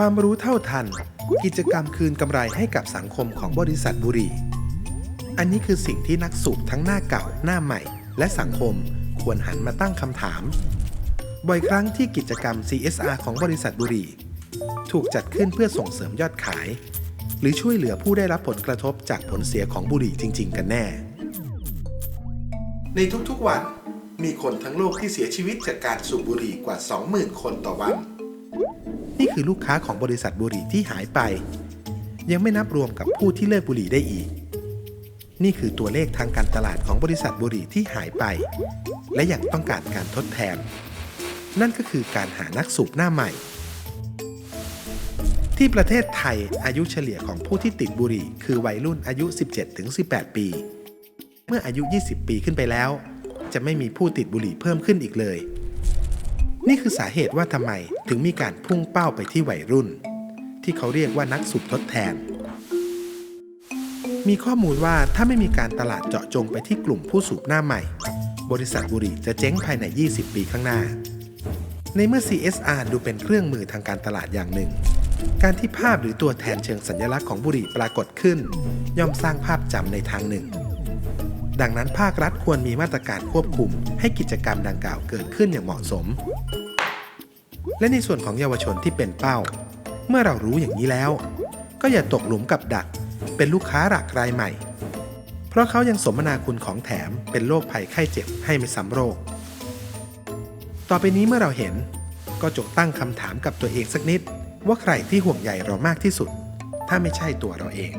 ความรู้เท่าทัน กิจกรรมคืนกำไรให้กับสังคมของบริษัทบุรี อันนี้คือสิ่งที่นักสูบทั้งหน้าเก่าหน้าใหม่ และสังคมควรหันมาตั้งคำถาม บ่อยครั้งที่กิจกรรม CSR ของบริษัทบุรี ถูกจัดขึ้นเพื่อส่งเสริมยอดขาย หรือช่วยเหลือผู้ได้รับผลกระทบจากผลเสียของบุหรี่จริง ๆ กันแน่ ในทุกๆวันมีคนทั้งโลกที่เสียชีวิตจากการสูบบุหรี่กว่า 20,000 คนต่อวัน คือลูกค้าของบริษัทบุหรี่ที่หายไป ยังไม่นับรวมกับผู้ที่เลิกบุหรี่ได้อีก นี่คือตัวเลขทางการตลาดของบริษัทบุหรี่ที่หายไป และยังต้องการการทดแทน นั่นก็คือการหานักสูบหน้าใหม่ ที่ประเทศไทยอายุเฉลี่ยของผู้ที่ติดบุหรี่ คือวัยรุ่นอายุ 17-18 ปี เมื่ออายุ 20 ปีขึ้นไปแล้ว จะไม่มีผู้ติดบุหรี่เพิ่มขึ้นอีกเลย นี่คือสาเหตุว่าทำไมถึงมีการพุ่งเป้าไปที่วัยรุ่น ที่เขาเรียกว่านักสูบทดแทน มีข้อมูลว่าถ้าไม่มีการตลาดเจาะจงไปที่กลุ่มผู้สูบหน้าใหม่ บริษัทบุหรี่จะเจ๊งภายใน 20 ปีข้างหน้า ในเมื่อ CSR ดูเป็นเครื่องมือทางการตลาดอย่างหนึ่ง การที่ภาพหรือตัวแทนเชิงสัญลักษณ์ของบุหรี่ปรากฏขึ้น ย่อมสร้างภาพจำในทางหนึ่งดังนั้นภาครัฐควรมีมาตรการควบคุมให้กิจกรรมดังกล่าวเกิดขึ้นอย่างเหมาะสม และในส่วนของเยาวชนที่เป็นเป้า เมื่อเรารู้อย่างนี้แล้ว ก็อย่าตกหลุมกับดัก เป็นลูกค้าหลักรายใหม่ เพราะเขายังสมนาคุณของแถมเป็นโรคภัยไข้เจ็บให้ไม่ซ้ำโรค ต่อไปนี้เมื่อเราเห็น ก็จงตั้งคำถามกับตัวเองสักนิด ว่าใครที่ห่วงใยเรามากที่สุด ถ้าไม่ใช่ตัวเราเอง